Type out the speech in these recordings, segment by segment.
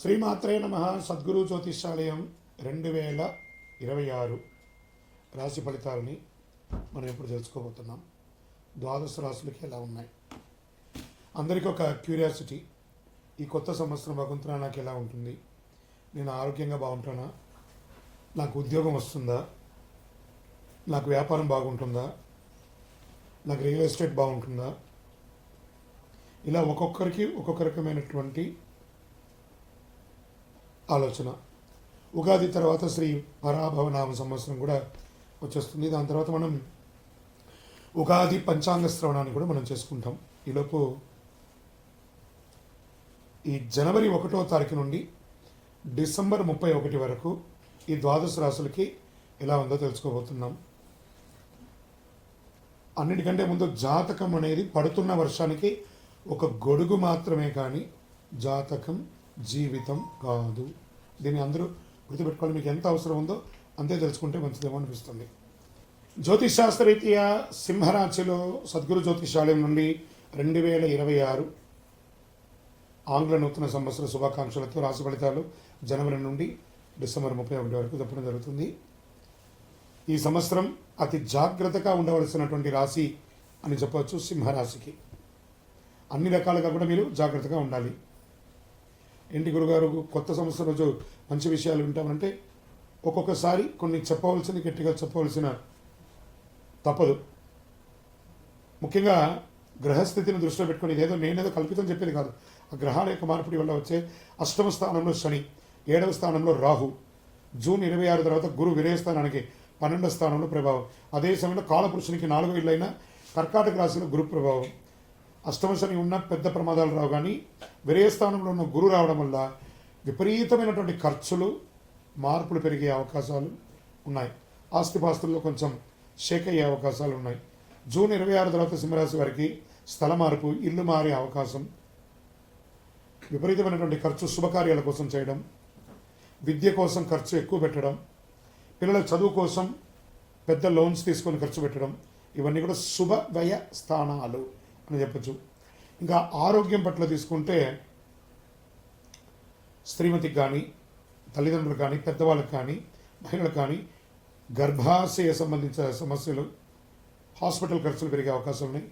శ్రీమాత్రే నమ సద్గురు జ్యోతిషాలయం రెండు వేల ఇరవై ఆరు రాశి ఫలితాలని మనం ఎప్పుడు తెలుసుకోబోతున్నాం. ద్వాదశ రాశులకి ఎలా ఉన్నాయి? అందరికీ ఒక క్యూరియాసిటీ. ఈ కొత్త సంవత్సరం భగవంతున నాకు ఎలా ఉంటుంది? నేను ఆరోగ్యంగా బాగుంటానా? నాకు ఉద్యోగం వస్తుందా? నాకు వ్యాపారం బాగుంటుందా? నాకు రియల్ ఎస్టేట్ బాగుంటుందా? ఇలా ఒక్కొక్కరికి ఒక్కొక్క రకమైనటువంటి ఆలోచన. ఉగాది తర్వాత శ్రీ పరాభవ నామ సంవత్సరం కూడా వచ్చేస్తుంది. దాని తర్వాత మనం ఉగాది పంచాంగ శ్రవణాన్ని కూడా మనం చేసుకుంటాం. ఈలోపు ఈ జనవరి ఒకటో తారీఖు నుండి డిసెంబర్ ముప్పై ఒకటి వరకు ఈ ద్వాదశ రాశులకి ఎలా ఉందో తెలుసుకోబోతున్నాం. అన్నిటికంటే ముందు జాతకం అనేది పడుతున్న వర్షానికి ఒక గొడుగు మాత్రమే కానీ జాతకం జీవితం కాదు. దీన్ని అందరూ గుర్తుపెట్టుకోవాలి. మీకు ఎంత అవసరం ఉందో అంతే తెలుసుకుంటే మంచిదేమో అనిపిస్తుంది. జ్యోతిష్ శాస్త్రరీత్యా సింహరాశిలో సద్గురు జ్యోతిషాలయం నుండి రెండు వేల ఇరవై ఆరు ఆంగ్ల నూతన సంవత్సర శుభాకాంక్షలతో రాశి ఫలితాలు జనవరి నుండి డిసెంబర్ ముప్పై ఒకటి వరకు చెప్పడం జరుగుతుంది. ఈ సంవత్సరం అతి జాగ్రత్తగా ఉండవలసినటువంటి రాశి అని చెప్పవచ్చు సింహరాశికి. అన్ని రకాలుగా కూడా మీరు జాగ్రత్తగా ఉండాలి. ఏంటి గురుగారు కొత్త సంవత్సరం రోజు మంచి విషయాలు వింటామంటే ఒక్కొక్కసారి కొన్ని చెప్పవలసిన గట్టిగా చెప్పవలసిన తప్పదు. ముఖ్యంగా గ్రహస్థితిని దృష్టిలో పెట్టుకొని ఏదో నేనేదో కల్పితం చెప్పేది కాదు. ఆ గ్రహాల యొక్క మార్పిడి వల్ల వచ్చే అష్టమ స్థానంలో శని ఏడవ స్థానంలో రాహు జూన్ ఇరవై ఆరు తర్వాత గురు విరయ స్థానానికి పన్నెండవ స్థానంలో ప్రభావం. అదే సమయంలో కాలపురుషునికి నాలుగో ఇళ్ళైన కర్కాటక రాశిలో గురు ప్రభావం. అష్టమ శని ఉన్న పెద్ద ప్రమాదాలు రావు కానీ వేరే స్థానంలో ఉన్న గురువు రావడం వల్ల విపరీతమైనటువంటి ఖర్చులు మార్పులు పెరిగే అవకాశాలు ఉన్నాయి. ఆస్తిపాస్తుల్లో కొంచెం షేక్ అయ్యే అవకాశాలు ఉన్నాయి. జూన్ ఇరవై ఆరు తర్వాత సింహరాశి వారికి స్థల మార్పు ఇల్లు మారే అవకాశం విపరీతమైనటువంటి ఖర్చు శుభకార్యాల కోసం చేయడం విద్య కోసం ఖర్చు ఎక్కువ పెట్టడం పిల్లల చదువు కోసం పెద్ద లోన్స్ తీసుకొని ఖర్చు పెట్టడం ఇవన్నీ కూడా శుభ వ్యయ స్థానాలు అని చెప్పచ్చు. ఇంకా ఆరోగ్యం పట్ల తీసుకుంటే శ్రీమతికి కానీ తల్లిదండ్రులకు కానీ పెద్దవాళ్ళకి కానీ మహిళలకు కానీ గర్భాశయ సంబంధించిన సమస్యలు హాస్పిటల్ ఖర్చులు పెరిగే అవకాశం ఉన్నాయి.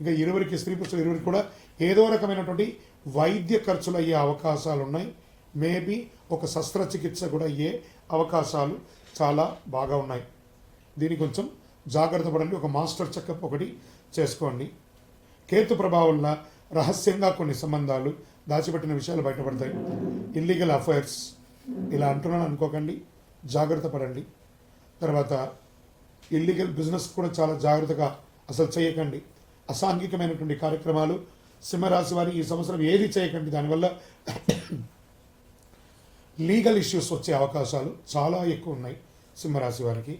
ఇంకా ఇరువురికి స్త్రీ పురుషులు ఇరువురికి కూడా ఏదో రకమైనటువంటి వైద్య ఖర్చులు అయ్యే అవకాశాలు ఉన్నాయి. మేబీ ఒక శస్త్రచికిత్స కూడా అయ్యే అవకాశాలు చాలా బాగా ఉన్నాయి. దీనికి కొంచెం జాగ్రత్త పడండి. ఒక మాస్టర్ చెకప్ ఒకటి చేసుకోండి. కేతు ప్రభావం వల్ల రహస్యంగా కొన్ని సంబంధాలు దాచిపెట్టిన విషయాలు బయటపడతాయి. ఇల్లీగల్ అఫైర్స్ ఇలా అంటున్నాను అనుకోకండి జాగ్రత్త పడండి. తర్వాత ఇల్లీగల్ బిజినెస్ కూడా చాలా జాగ్రత్తగా అసలు చేయకండి. అసాంఘికమైనటువంటి కార్యక్రమాలు సింహరాశి వారి ఈ సంవత్సరం ఏది చేయకండి దానివల్ల లీగల్ ఇష్యూస్ వచ్చే అవకాశాలు చాలా ఎక్కువ ఉన్నాయి సింహరాశి వారికి.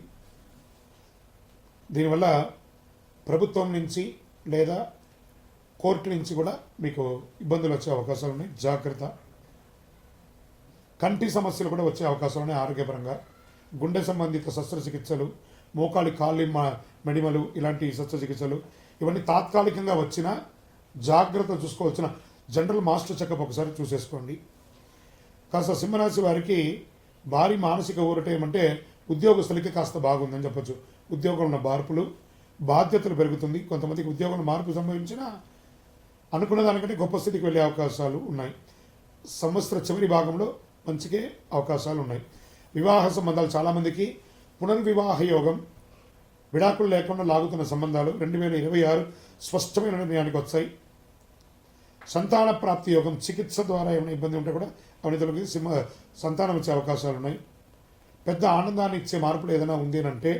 దీనివల్ల ప్రభుత్వం నుంచి లేదా కోర్టు నుంచి కూడా మీకు ఇబ్బందులు వచ్చే అవకాశాలు ఉన్నాయి. జాగ్రత్త. కంటి సమస్యలు కూడా వచ్చే అవకాశాలు ఉన్నాయి ఆరోగ్యపరంగా. గుండె సంబంధిత శస్త్రచికిత్సలు మోకాలి కాలి మెడిమలు ఇలాంటి శస్త్రచికిత్సలు ఇవన్నీ తాత్కాలికంగా వచ్చిన జాగ్రత్త చూసుకోవాల్సిన జనరల్ మాస్టర్ చెకప్ ఒకసారి చూసేసుకోండి. కాస్త సింహరాశి వారికి భారీ మానసిక ఊరట ఏమంటే ఉద్యోగస్తులకి కాస్త బాగుందని చెప్పొచ్చు. ఉద్యోగంలో మార్పులు బాధ్యతలు పెరుగుతుంది. కొంతమందికి ఉద్యోగంలో మార్పు సంభవించిన అనుకున్న దానికంటే గొప్ప స్థితికి వెళ్ళే అవకాశాలు ఉన్నాయి. సంవత్సర చివరి భాగంలో మంచికే అవకాశాలు ఉన్నాయి. వివాహ సంబంధాలు చాలామందికి పునర్వివాహ యోగం విడాకులు లేకుండా లాగుతున్న సంబంధాలు రెండు వేల ఇరవై ఆరు స్పష్టమైన నిర్ణయానికి వచ్చాయి. సంతాన ప్రాప్తి యోగం చికిత్స ద్వారా ఏమైనా ఇబ్బంది ఉంటే కూడా అవన్నీ సింహ సంతానం వచ్చే అవకాశాలు ఉన్నాయి. పెద్ద ఆనందాన్ని ఇచ్చే మార్పులు ఏదైనా ఉంది అని అంటే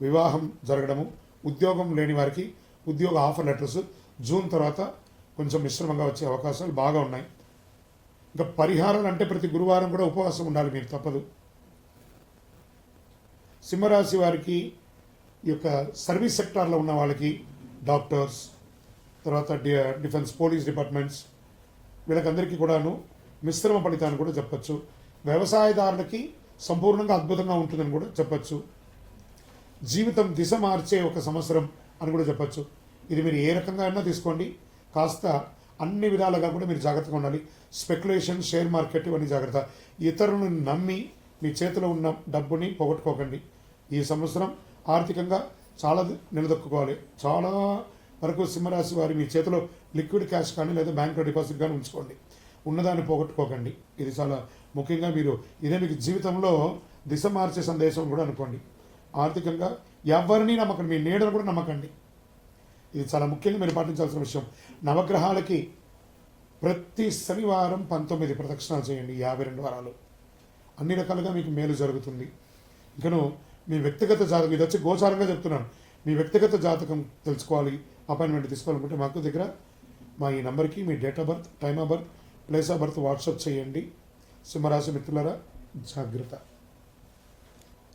వివాహం జరగడము ఉద్యోగం లేని వారికి ఉద్యోగ ఆఫర్ లెటర్స్ జూన్ తర్వాత కొంచెం మిశ్రమంగా వచ్చే అవకాశాలు బాగా ఉన్నాయి. ఇంకా పరిహారాలు అంటే ప్రతి గురువారం కూడా ఉపవాసం ఉండాలి మీరు తప్పదు. సింహరాశి వారికి ఈ యొక్క సర్వీస్ సెక్టార్లో ఉన్న వాళ్ళకి డాక్టర్స్ తర్వాత డి డిఫెన్స్ పోలీస్ డిపార్ట్మెంట్స్ వీళ్ళకందరికీ కూడాను మిశ్రమ ఫలితాన్ని కూడా చెప్పచ్చు. వ్యవసాయదారులకి సంపూర్ణంగా అద్భుతంగా ఉంటుందని కూడా చెప్పచ్చు. జీవితం దిశ మార్చే ఒక సంవత్సరం అని కూడా చెప్పచ్చు. ఇది మీరు ఏ రకంగా అయినా తీసుకోండి. కాస్త అన్ని విధాలుగా కూడా మీరు జాగ్రత్తగా ఉండాలి. స్పెక్యులేషన్ షేర్ మార్కెట్ ఇవన్నీ జాగ్రత్త. ఇతరులను నమ్మి మీ చేతిలో ఉన్న డబ్బుని పోగొట్టుకోకండి. ఈ సంవత్సరం ఆర్థికంగా చాలా నిలదొక్కుకోవాలి. చాలా వరకు సింహరాశి వారి మీ చేతిలో లిక్విడ్ క్యాష్ కానీ లేదా బ్యాంక్లో డిపాజిట్ కానీ ఉంచుకోండి. ఉన్నదాన్ని పోగొట్టుకోకండి. ఇది చాలా ముఖ్యంగా మీరు ఇదే మీకు జీవితంలో దిశ మార్చే సందేశం కూడా అనుకోండి. ఆర్థికంగా ఎవరిని నమ్మకండి. మీ నీడను కూడా నమ్మకండి. ఇది చాలా ముఖ్యంగా మీరు పాటించాల్సిన విషయం. నవగ్రహాలకి ప్రతి శనివారం పంతొమ్మిది ప్రదక్షిణాలు చేయండి యాభై రెండు వారాలు. అన్ని రకాలుగా మీకు మేలు జరుగుతుంది. ఇంకను మీ వ్యక్తిగత జాతకం ఇది వచ్చి గోచారంగా చెప్తున్నాను. మీ వ్యక్తిగత జాతకం తెలుసుకోవాలి అపాయింట్మెంట్ తీసుకోవాలనుకుంటే మాకు దగ్గర మా ఈ నెంబర్కి మీ date of birth time of birth place of birth WhatsApp చేయండి. సింహరాశి మిత్రులరా జాగ్రత్త.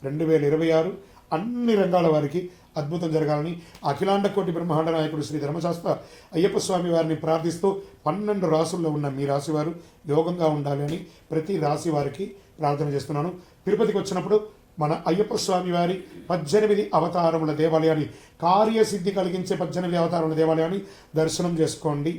రెండు వేల ఇరవై ఆరు అన్ని రంగాల వారికి అద్భుతం జరగాలని అఖిలాండ కోటి బ్రహ్మాండ నాయకుడు శ్రీ ధర్మశాస్త్ర అయ్యప్ప స్వామి వారిని ప్రార్థిస్తూ పన్నెండు రాసుల్లో ఉన్న మీ రాశివారు యోగంగా ఉండాలి అని ప్రతి రాశి వారికి ప్రార్థన చేస్తున్నాను. తిరుపతికి వచ్చినప్పుడు మన అయ్యప్ప స్వామి వారి పద్దెనిమిది అవతారముల దేవాలయాన్ని కార్యసిద్ధి కలిగించే పద్దెనిమిది అవతారముల దేవాలయాన్ని దర్శనం చేసుకోండి.